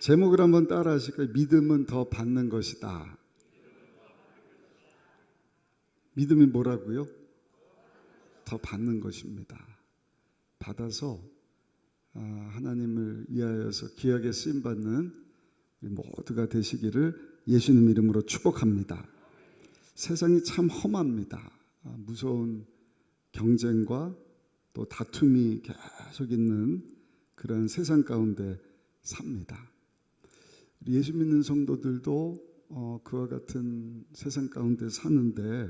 제목을 한번 따라 하실까요? 믿음은 더 받는 것이다. 믿음이 뭐라고요? 더 받는 것입니다. 받아서 아, 하나님을 위하여서 귀하게 쓰임 받는 모두가 되시기를 예수님 이름으로 축복합니다. 세상이 참 험합니다. 아, 무서운 경쟁과 또 다툼이 계속 있는 그런 세상 가운데 삽니다. 예수 믿는 성도들도 어, 그와 같은 세상 가운데 사는데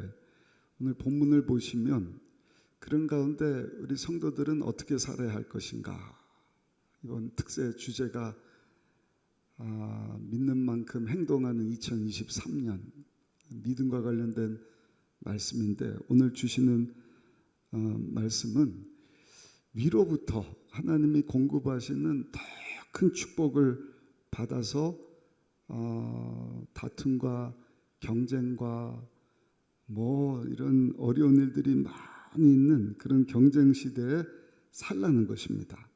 오늘 본문을 보시면 그런 가운데 우리 성도들은 어떻게 살아야 할 것인가? 이번 특세 주제가 아, 믿는 만큼 행동하는 2023년 믿음과 관련된 말씀인데 오늘 주시는 어, 말씀은 위로부터 하나님이 공급하시는 더 큰 축복을 받아서 어, 다툼과 경쟁과 뭐 이런 어려운 일들이 많이 있는 그런 경쟁 시대에 살라는 것입니다.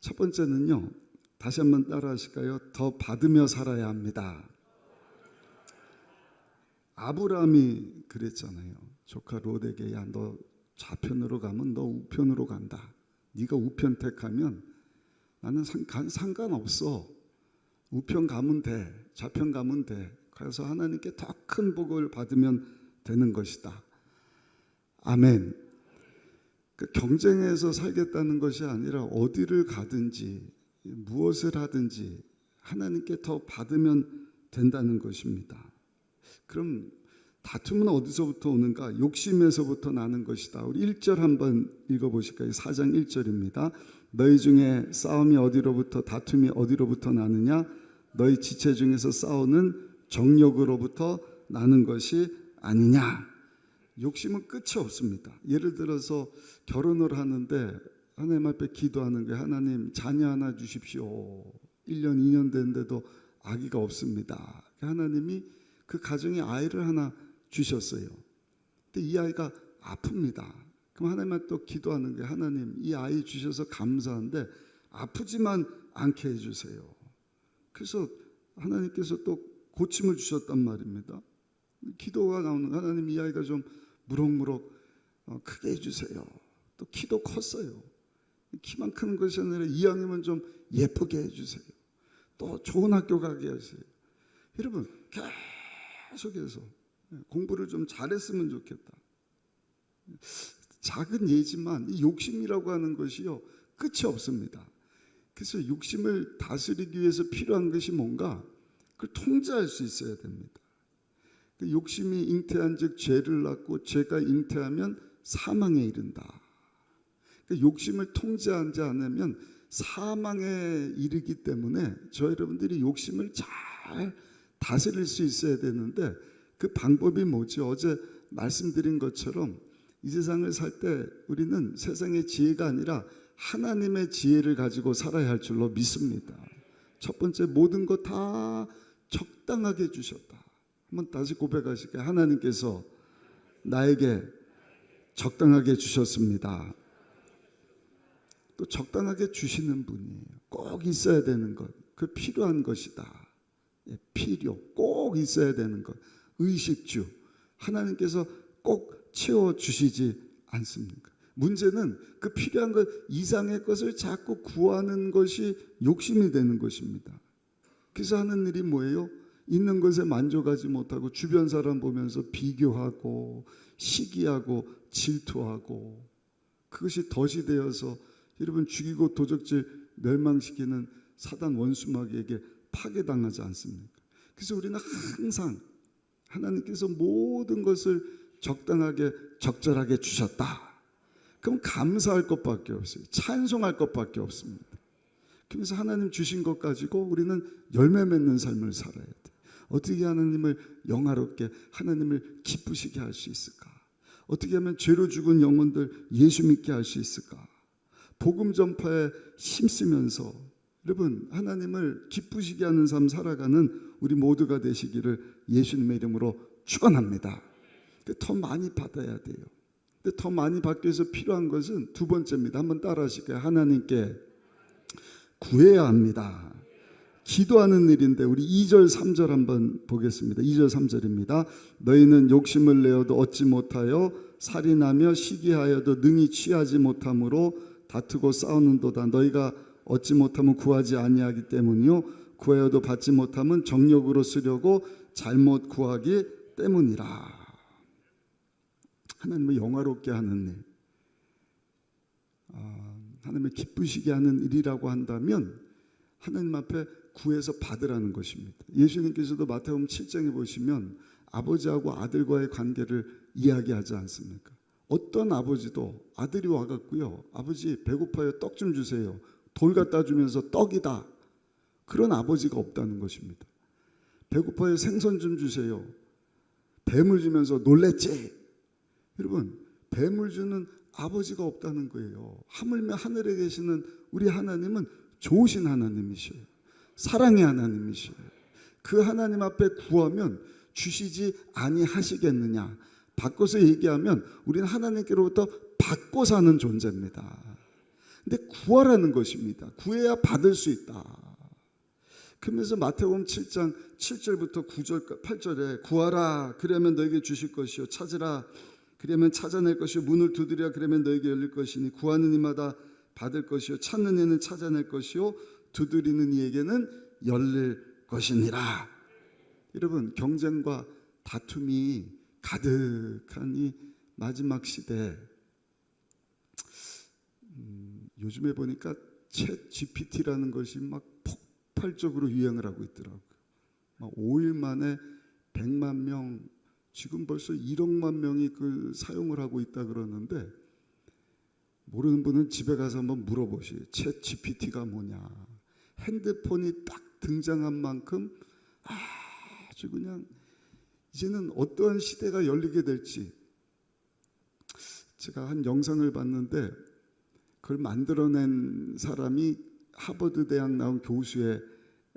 첫 번째는요. 다시 한번 따라하실까요? 더 받으며 살아야 합니다. 아브라함이 그랬잖아요. 조카 롯에게 야 너 좌편으로 가면 너 우편으로 간다. 네가 우편 택하면 나는 상, 상관없어. 우편 가면 돼. 좌편 가면 돼. 그래서 하나님께 더 큰 복을 받으면 되는 것이다. 아멘. 그 경쟁에서 살겠다는 것이 아니라 어디를 가든지 무엇을 하든지 하나님께 더 받으면 된다는 것입니다. 그럼 다툼은 어디서부터 오는가? 욕심에서부터 나는 것이다. 우리 1절 한번 읽어보실까요? 4장 1절입니다. 너희 중에 싸움이 어디로부터 다툼이 어디로부터 나느냐? 너희 지체 중에서 싸우는 정욕으로부터 나는 것이 아니냐? 욕심은 끝이 없습니다. 예를 들어서 결혼을 하는데 하나님 앞에 기도하는 게 하나님 자녀 하나 주십시오. 1년 2년 됐는데도 아기가 없습니다. 하나님이 그 가정에 아이를 하나 주셨어요. 근데 이 아이가 아픕니다. 그럼 하나님한테 또 기도하는 게 하나님 이 아이 주셔서 감사한데 아프지만 않게 해주세요. 그래서 하나님께서 또 고침을 주셨단 말입니다. 기도가 나오는 하나님 이 아이가 좀 무럭무럭 어, 크게 해주세요. 또 키도 컸어요. 키만 크는 것이 아니라 이왕이면 좀 예쁘게 해주세요. 또 좋은 학교 가게 하세요. 여러분 계속해서 공부를 좀 잘했으면 좋겠다. 작은 예지만 이 욕심이라고 하는 것이요 끝이 없습니다. 그래서 욕심을 다스리기 위해서 필요한 것이 뭔가 그걸 통제할 수 있어야 됩니다. 그 욕심이 잉태한즉 죄를 낳고 죄가 잉태하면 사망에 이른다. 그 욕심을 통제하지 않으면 사망에 이르기 때문에 저 여러분들이 욕심을 잘 다스릴 수 있어야 되는데 그 방법이 뭐지? 어제 말씀드린 것처럼 이 세상을 살 때 우리는 세상의 지혜가 아니라 하나님의 지혜를 가지고 살아야 할 줄로 믿습니다. 첫 번째 모든 것 다 적당하게 주셨다. 한번 다시 고백하실게요. 하나님께서 나에게 적당하게 주셨습니다. 또 적당하게 주시는 분이에요. 꼭 있어야 되는 것. 그 필요한 것이다. 예, 필요. 꼭 있어야 되는 것. 의식주. 하나님께서 꼭 채워 주시지 않습니까? 문제는 그 필요한 것 이상의 것을 자꾸 구하는 것이 욕심이 되는 것입니다. 그래서 하는 일이 뭐예요? 있는 것에 만족하지 못하고 주변 사람 보면서 비교하고 시기하고 질투하고 그것이 덫이 되어서 여러분 죽이고 도적질 멸망시키는 사단 원수마귀에게 파괴당하지 않습니까? 그래서 우리는 항상 하나님께서 모든 것을 적당하게 적절하게 주셨다. 그럼 감사할 것밖에 없어요. 찬송할 것밖에 없습니다. 그래서 하나님 주신 것 가지고 우리는 열매 맺는 삶을 살아야 돼. 어떻게 하나님을 영화롭게 하나님을 기쁘시게 할 수 있을까? 어떻게 하면 죄로 죽은 영혼들 예수 믿게 할 수 있을까? 복음 전파에 힘쓰면서 여러분 하나님을 기쁘시게 하는 삶 살아가는 우리 모두가 되시기를 예수님의 이름으로 축원합니다. 더 많이 받아야 돼요. 근데 더 많이 받기 위해서 필요한 것은 두 번째입니다. 한번 따라 하실까요? 하나님께 구해야 합니다. 기도하는 일인데 우리 2절 3절 한번 보겠습니다. 2절 3절입니다. 너희는 욕심을 내어도 얻지 못하여 살인하며 시기하여도 능히 취하지 못함으로 다투고 싸우는도다. 너희가 얻지 못하면 구하지 아니하기 때문이요 구하여도 받지 못하면 정욕으로 쓰려고 잘못 구하기 때문이라. 하나님을 영화롭게 하는 일, 아, 하나님을 기쁘시게 하는 일이라고 한다면 하나님 앞에 구해서 받으라는 것입니다. 예수님께서도 마태복음 7장에 보시면 아버지하고 아들과의 관계를 이야기하지 않습니까? 어떤 아버지도 아들이 와갖고요, 아버지 배고파요, 떡 좀 주세요. 돌 갖다 주면서 떡이다. 그런 아버지가 없다는 것입니다. 배고파요, 생선 좀 주세요. 뱀을 주면서 놀랬지. 여러분, 뱀을 주는 아버지가 없다는 거예요. 하물며 하늘에 계시는 우리 하나님은 좋으신 하나님이셔요. 사랑의 하나님이셔요. 그 하나님 앞에 구하면 주시지 아니하시겠느냐. 바꿔서 얘기하면 우리는 하나님께로부터 받고 사는 존재입니다. 근데 구하라는 것입니다. 구해야 받을 수 있다. 그러면서 마태복음 7장 7절부터 9절 8절에 구하라 그러면 너에게 주실 것이요 찾으라 그러면 찾아낼 것이요 문을 두드려 그러면 너에게 열릴 것이니 구하는 이마다 받을 것이요 찾는 이는 찾아낼 것이요 두드리는 이에게는 열릴 것이니라. 여러분 경쟁과 다툼이 가득한 이 마지막 시대. 음, 요즘에 보니까 챗 GPT라는 것이 막 폭발적으로 유행을 하고 있더라고요. 막 5일 만에 100만 명, 지금 벌써 1억만 명이 그 사용을 하고 있다 그러는데 모르는 분은 집에 가서 한번 물어보시. 챗 GPT가 뭐냐? 핸드폰이 딱 등장한 만큼 아주 그냥 이제는 어떠한 시대가 열리게 될지 제가 한 영상을 봤는데 그걸 만들어낸 사람이 하버드 대학 나온 교수의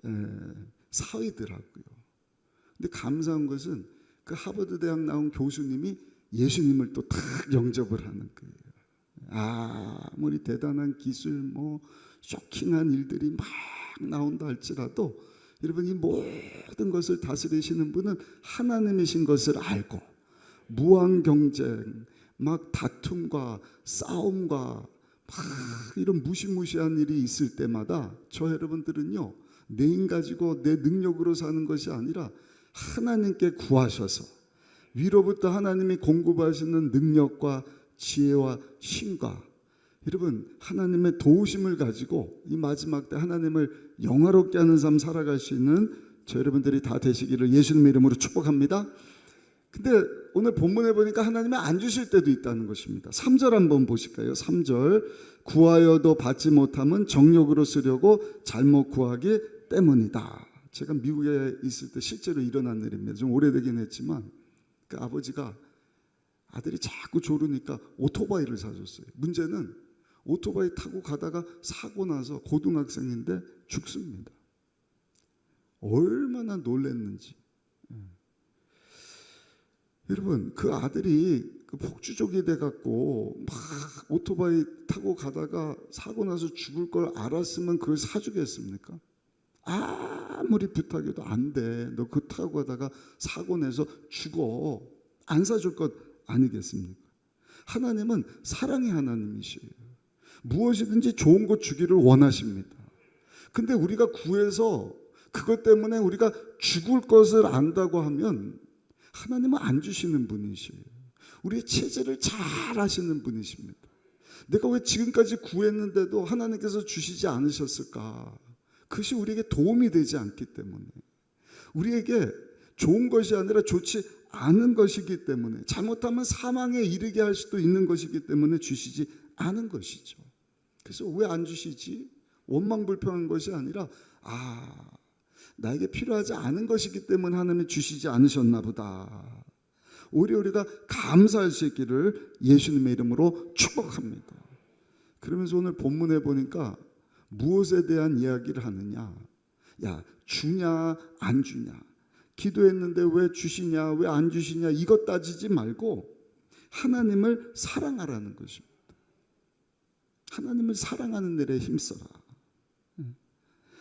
에, 사위더라고요. 근데 감사한 것은 그 하버드 대학 나온 교수님이 예수님을 또 탁 영접을 하는 거예요. 아무리 대단한 기술, 뭐 쇼킹한 일들이 막 나온다 할지라도 여러분 이 모든 것을 다스리시는 분은 하나님이신 것을 알고 무한 경쟁, 막 다툼과 싸움과 막 이런 무시무시한 일이 있을 때마다 저 여러분들은요 내 힘 가지고 내 능력으로 사는 것이 아니라 하나님께 구하셔서 위로부터 하나님이 공급하시는 능력과 지혜와 힘과 여러분 하나님의 도우심을 가지고 이 마지막 때 하나님을 영화롭게 하는 삶 살아갈 수 있는 저 여러분들이 다 되시기를 예수님의 이름으로 축복합니다. 근데 오늘 본문에 보니까 하나님이 안 주실 때도 있다는 것입니다. 3절 한번 보실까요? 3절 구하여도 받지 못함은 정욕으로 쓰려고 잘못 구하기 때문이다. 제가 미국에 있을 때 실제로 일어난 일입니다. 좀 오래되긴 했지만 그 아버지가 아들이 자꾸 조르니까 오토바이를 사줬어요. 문제는 오토바이 타고 가다가 사고 나서 고등학생인데 죽습니다. 얼마나 놀랬는지. 예. 여러분 그 아들이 그 폭주족이 돼갖고 막 오토바이 타고 가다가 사고 나서 죽을 걸 알았으면 그걸 사주겠습니까? 아 무리 부탁해도 안 돼. 너 그 타고 가다가 사고 내서 죽어. 안 사줄 것 아니겠습니까? 하나님은 사랑의 하나님이시에요. 무엇이든지 좋은 것 주기를 원하십니다. 근데 우리가 구해서 그것 때문에 우리가 죽을 것을 안다고 하면 하나님은 안 주시는 분이시에요. 우리의 체제를 잘 아시는 분이십니다. 내가 왜 지금까지 구했는데도 하나님께서 주시지 않으셨을까? 그것이 우리에게 도움이 되지 않기 때문에 우리에게 좋은 것이 아니라 좋지 않은 것이기 때문에 잘못하면 사망에 이르게 할 수도 있는 것이기 때문에 주시지 않은 것이죠. 그래서 왜 안 주시지? 원망 불평한 것이 아니라 아 나에게 필요하지 않은 것이기 때문에 하나님이 주시지 않으셨나 보다. 오히려 우리가 감사할 수 있기를 예수님의 이름으로 축복합니다. 그러면서 오늘 본문에 보니까 무엇에 대한 이야기를 하느냐? 야, 주냐, 안 주냐? 기도했는데 왜 주시냐, 왜 안 주시냐? 이것 따지지 말고 하나님을 사랑하라는 것입니다. 하나님을 사랑하는 일에 힘써라.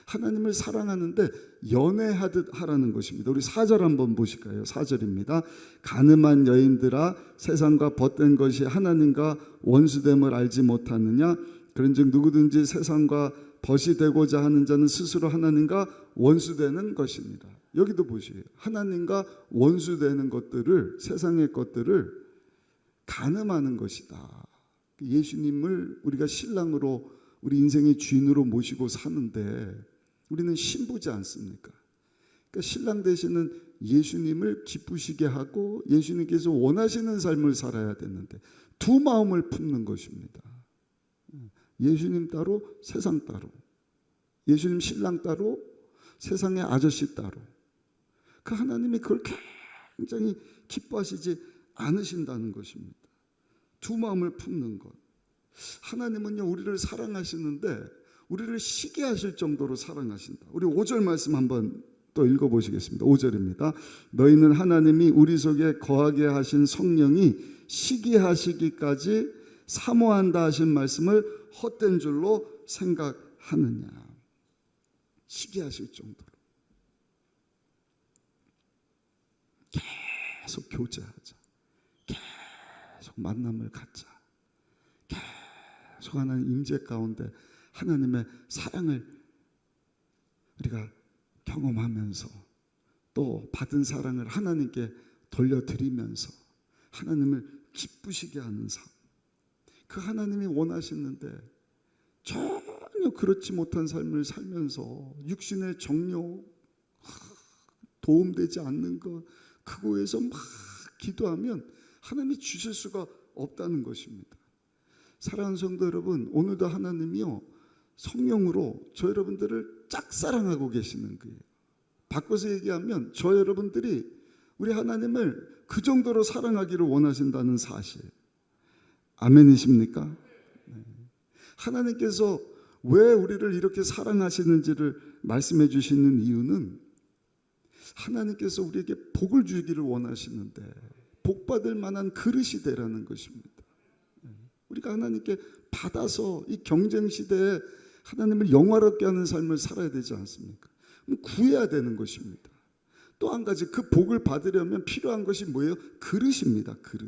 하나님을 사랑하는데 연애하듯 하라는 것입니다. 우리 4절 한번 보실까요? 4절입니다. 가늠한 여인들아 세상과 벗된 것이 하나님과 원수됨을 알지 못하느냐 그런즉 누구든지 세상과 벗이 되고자 하는 자는 스스로 하나님과 원수되는 것입니다. 여기도 보시요 하나님과 원수되는 것들을 세상의 것들을 가늠하는 것이다. 예수님을 우리가 신랑으로 우리 인생의 주인으로 모시고 사는데 우리는 신부지 않습니까? 그러니까 신랑 되시는 예수님을 기쁘시게 하고 예수님께서 원하시는 삶을 살아야 되는데 두 마음을 품는 것입니다. 예수님 따로 세상 따로 예수님 신랑 따로 세상의 아저씨 따로 그 하나님이 그걸 굉장히 기뻐하시지 않으신다는 것입니다. 두 마음을 품는 것. 하나님은요 우리를 사랑하시는데 우리를 시기 하실 정도로 사랑하신다. 우리 5절 말씀 한번 또 읽어 보시겠습니다. 5절입니다. 너희는 하나님이 우리 속에 거하게 하신 성령이 시기하시기까지 사모한다 하신 말씀을 헛된 줄로 생각하느냐. 시기하실 정도로. 계속 교제하자. 계속 만남을 갖자. 계속 하나님 임재 가운데 하나님의 사랑을 우리가 경험하면서 또 받은 사랑을 하나님께 돌려드리면서 하나님을 기쁘시게 하는 삶. 그 하나님이 원하시는데 전혀 그렇지 못한 삶을 살면서 육신의 정욕 도움되지 않는 것 그거에서 막 기도하면 하나님이 주실 수가 없다는 것입니다. 사랑하는 성도 여러분, 오늘도 하나님이요 성령으로 저 여러분들을 짝사랑하고 계시는 거예요. 바꿔서 얘기하면 저 여러분들이 우리 하나님을 그 정도로 사랑하기를 원하신다는 사실. 아멘이십니까? 네. 하나님께서 왜 우리를 이렇게 사랑하시는지를 말씀해 주시는 이유는 하나님께서 우리에게 복을 주기를 원하시는데 복 받을 만한 그릇이 되라는 것입니다. 네. 우리가 하나님께 받아서 이 경쟁 시대에 하나님을 영화롭게 하는 삶을 살아야 되지 않습니까? 구해야 되는 것입니다. 또 한 가지 그 복을 받으려면 필요한 것이 뭐예요? 그릇입니다. 그릇.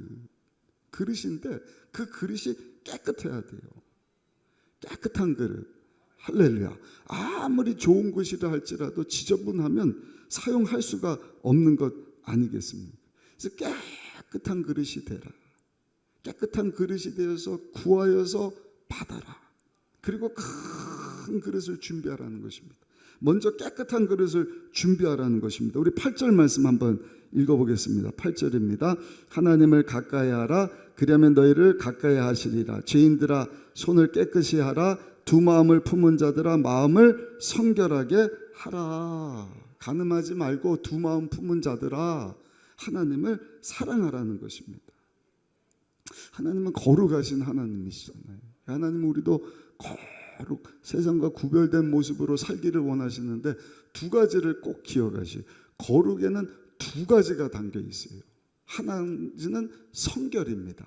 그릇인데 그 그릇이 깨끗해야 돼요. 깨끗한 그릇. 할렐루야. 아무리 좋은 것이라 할지라도 지저분하면 사용할 수가 없는 것 아니겠습니까? 그래서 깨끗한 그릇이 되라. 깨끗한 그릇이 되어서 구하여서 받아라. 그리고 큰 그릇을 준비하라는 것입니다. 먼저 깨끗한 그릇을 준비하라는 것입니다. 우리 8절 말씀 한번 읽어보겠습니다. 8절입니다. 하나님을 가까이 하라. 그러면 너희를 가까이 하시리라. 죄인들아 손을 깨끗이 하라. 두 마음을 품은 자들아 마음을 성결하게 하라. 가늠하지 말고 두 마음 품은 자들아 하나님을 사랑하라는 것입니다. 하나님은 거룩하신 하나님이시잖아요. 하나님 우리도 거룩 세상과 구별된 모습으로 살기를 원하시는데 두 가지를 꼭 기억하시. 거룩에는 두 가지가 담겨 있어요. 하나는 성결입니다.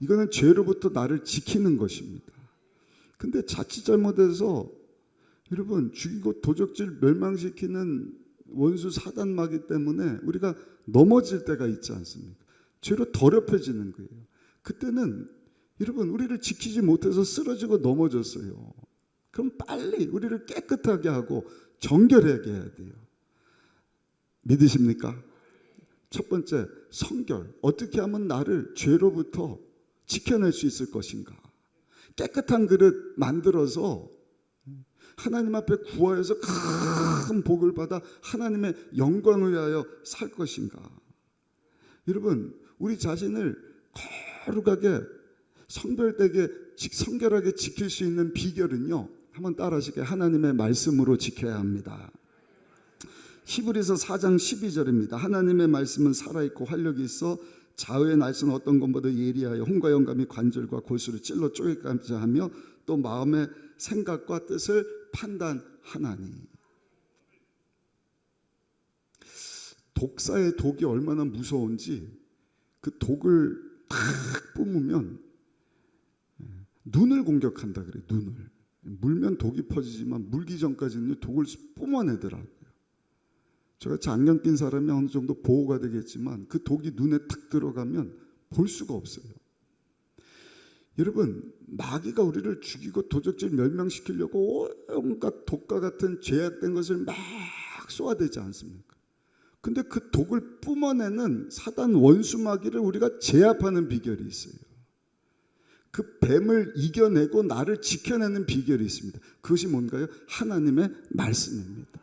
이거는 죄로부터 나를 지키는 것입니다. 근데 자칫 잘못해서 여러분 죽이고 도적질 멸망시키는 원수 사단마귀 때문에 우리가 넘어질 때가 있지 않습니까? 죄로 더럽혀지는 거예요. 그때는 여러분 우리를 지키지 못해서 쓰러지고 넘어졌어요. 그럼 빨리 우리를 깨끗하게 하고 정결하게 해야 돼요. 믿으십니까? 첫 번째 성결. 어떻게 하면 나를 죄로부터 지켜낼 수 있을 것인가? 깨끗한 그릇 만들어서 하나님 앞에 구하여서 큰 복을 받아 하나님의 영광을 위하여 살 것인가? 여러분, 우리 자신을 거룩하게 성별되게 성결하게 지킬 수 있는 비결은요. 한번 따라하시게 하나님의 말씀으로 지켜야 합니다. 히브리서 4장 12절입니다. 하나님의 말씀은 살아있고 활력이 있어 좌우의 날선 어떤 것보다 예리하여 홍과 영감이 관절과 골수를 찔러 쪼개까지 하며 또 마음의 생각과 뜻을 판단하나니. 독사의 독이 얼마나 무서운지 그 독을 탁 뿜으면 눈을 공격한다 그래 눈을. 물면 독이 퍼지지만 물기 전까지는 독을 뿜어내더라 제가 안경 낀 사람이 어느 정도 보호가 되겠지만 그 독이 눈에 탁 들어가면 볼 수가 없어요. 여러분 마귀가 우리를 죽이고 도적질 멸망시키려고 온갖 독과 같은 죄악된 것을 막 쏘아대지 않습니까? 근데 그 독을 뿜어내는 사단 원수 마귀를 우리가 제압하는 비결이 있어요. 그 뱀을 이겨내고 나를 지켜내는 비결이 있습니다. 그것이 뭔가요? 하나님의 말씀입니다.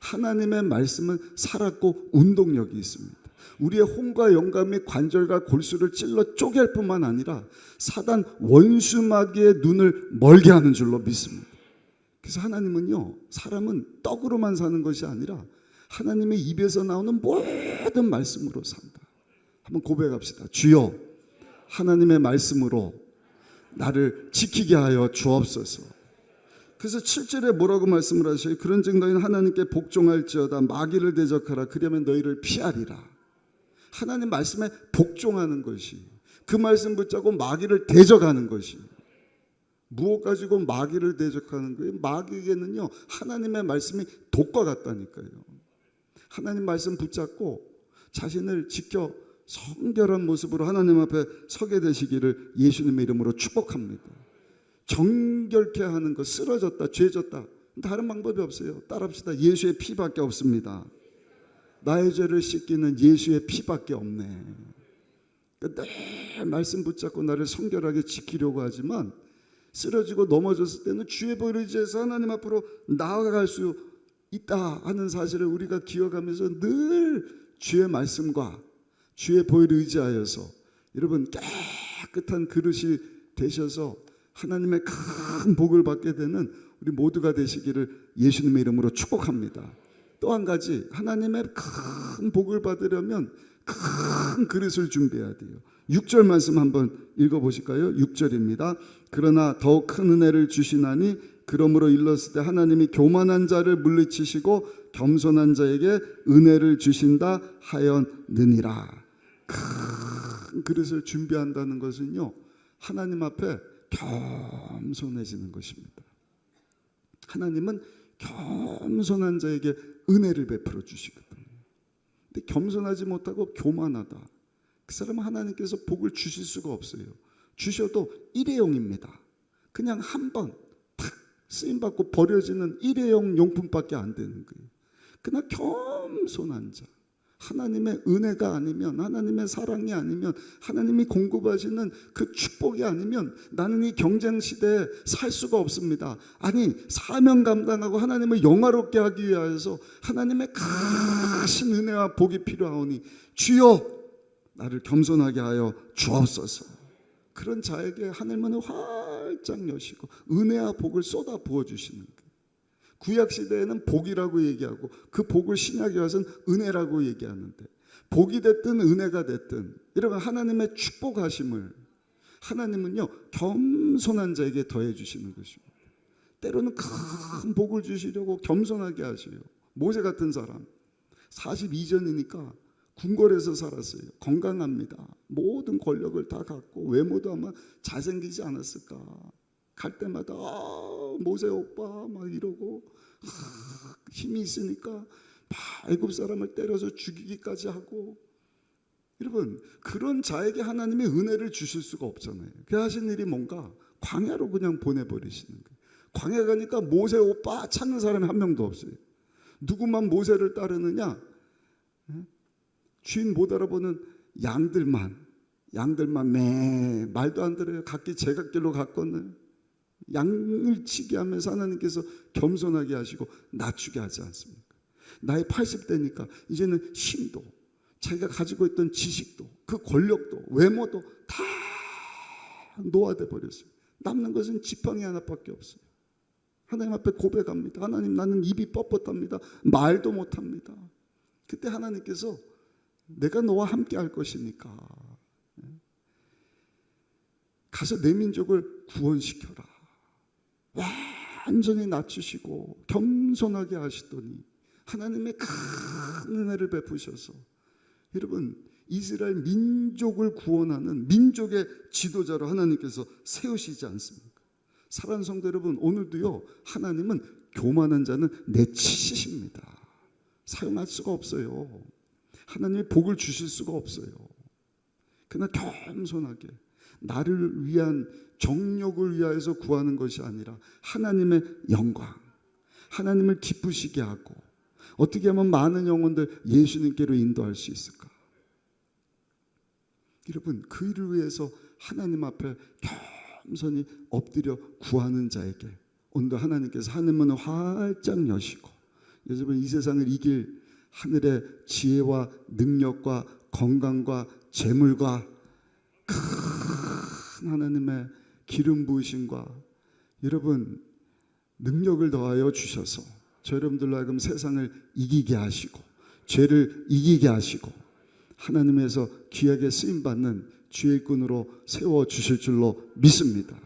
하나님의 말씀은 살았고 운동력이 있습니다. 우리의 혼과 영감이 관절과 골수를 찔러 쪼갤 뿐만 아니라 사단 원수 마귀의 눈을 멀게 하는 줄로 믿습니다. 그래서 하나님은요, 사람은 떡으로만 사는 것이 아니라 하나님의 입에서 나오는 모든 말씀으로 산다. 한번 고백합시다. 주여, 하나님의 말씀으로 나를 지키게 하여 주옵소서. 그래서 7절에 뭐라고 말씀을 하셔요? 그런즉 너희는 하나님께 복종할지어다 마귀를 대적하라 그러면 너희를 피하리라. 하나님 말씀에 복종하는 것이 그 말씀 붙잡고 마귀를 대적하는 것이 무엇 가지고 마귀를 대적하는 거예요? 마귀에게는요 하나님의 말씀이 독과 같다니까요. 하나님 말씀 붙잡고 자신을 지켜 성결한 모습으로 하나님 앞에 서게 되시기를 예수님의 이름으로 축복합니다. 정결케 하는 것 쓰러졌다 죄졌다 다른 방법이 없어요. 따라합시다. 예수의 피밖에 없습니다. 나의 죄를 씻기는 예수의 피밖에 없네. 늘 말씀 붙잡고 나를 성결하게 지키려고 하지만 쓰러지고 넘어졌을 때는 주의 의지해서 하나님 앞으로 나아갈 수 있다 하는 사실을 우리가 기억하면서 늘 주의 말씀과 주의 보혈을 의지하여서 여러분 깨끗한 그릇이 되셔서 하나님의 큰 복을 받게 되는 우리 모두가 되시기를 예수님의 이름으로 축복합니다. 또 한 가지 하나님의 큰 복을 받으려면 큰 그릇을 준비해야 돼요. 6절 말씀 한번 읽어 보실까요? 6절입니다. 그러나 더욱 큰 은혜를 주시나니 그러므로 일렀을 때 하나님이 교만한 자를 물리치시고 겸손한 자에게 은혜를 주신다 하였느니라. 큰 그릇을 준비한다는 것은요. 하나님 앞에 겸손해지는 것입니다. 하나님은 겸손한 자에게 은혜를 베풀어 주시거든요. 근데 겸손하지 못하고 교만하다. 그 사람은 하나님께서 복을 주실 수가 없어요. 주셔도 일회용입니다. 그냥 한 번 탁 쓰임 받고 버려지는 일회용 용품밖에 안 되는 거예요. 그러나 겸손한 자. 하나님의 은혜가 아니면 하나님의 사랑이 아니면 하나님이 공급하시는 그 축복이 아니면 나는 이 경쟁 시대에 살 수가 없습니다. 아니 사명 감당하고 하나님을 영화롭게 하기 위하여서 하나님의 크신 은혜와 복이 필요하오니 주여 나를 겸손하게 하여 주옵소서. 그런 자에게 하늘문을 활짝 여시고 은혜와 복을 쏟아 부어 주시는 거예요. 구약 시대에는 복이라고 얘기하고 그 복을 신약에 와서는 은혜라고 얘기하는데 복이 됐든 은혜가 됐든 여러분 하나님의 축복하심을 하나님은요 겸손한 자에게 더해 주시는 것입니다. 때로는 큰 복을 주시려고 겸손하게 하셔요. 모세 같은 사람 42전이니까 궁궐에서 살았어요. 건강합니다. 모든 권력을 다 갖고 외모도 아마 잘생기지 않았을까. 갈 때마다 아, 모세 오빠 막 이러고 아, 힘이 있으니까 막 애굽 사람을 때려서 죽이기까지 하고 여러분 그런 자에게 하나님의 은혜를 주실 수가 없잖아요. 그 하신 일이 뭔가 광야로 그냥 보내버리시는 거예요. 광야 가니까 모세 오빠 찾는 사람이 한 명도 없어요. 누구만 모세를 따르느냐? 주인 못 알아보는 양들만 양들만 매 말도 안 들어요. 각기 제각길로 갔거든요. 양을 치게 하면서 하나님께서 겸손하게 하시고 낮추게 하지 않습니까? 나이 80대니까 이제는 힘도 자기가 가지고 있던 지식도 그 권력도 외모도 다 노화돼 버렸어요. 남는 것은 지팡이 하나밖에 없어요. 하나님 앞에 고백합니다. 하나님 나는 입이 뻣뻣합니다. 말도 못합니다. 그때 하나님께서 내가 너와 함께 할 것이니까 가서 내 민족을 구원시켜라. 완전히 낮추시고 겸손하게 하시더니 하나님의 큰 은혜를 베푸셔서 여러분 이스라엘 민족을 구원하는 민족의 지도자로 하나님께서 세우시지 않습니까? 사랑하는 성도 여러분, 오늘도요, 하나님은 교만한 자는 내치십니다. 사용할 수가 없어요. 하나님이 복을 주실 수가 없어요. 그러나 겸손하게 나를 위한 정욕을 위하여서 구하는 것이 아니라 하나님의 영광, 하나님을 기쁘시게 하고 어떻게 하면 많은 영혼들 예수님께로 인도할 수 있을까? 여러분 그 일을 위해서 하나님 앞에 겸손히 엎드려 구하는 자에게 오늘도 하나님께서 하늘문을 활짝 여시고 여러분 이 세상을 이길 하늘의 지혜와 능력과 건강과 재물과 큰 하나님의 기름 부으심과 여러분 능력을 더하여 주셔서 저 여러분들로 하여금 세상을 이기게 하시고 죄를 이기게 하시고 하나님에서 귀하게 쓰임 받는 주의 꾼으로 세워 주실 줄로 믿습니다.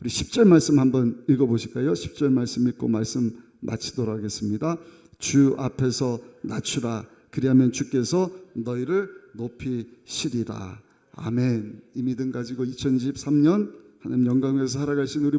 우리 10절 말씀 한번 읽어 보실까요? 10절 말씀 읽고 말씀 마치도록 하겠습니다. 주 앞에서 낮추라 그리하면 주께서 너희를 높이시리라. 아멘. 이 믿음 가지고 2023년 하나님 영광에서 살아가신 우리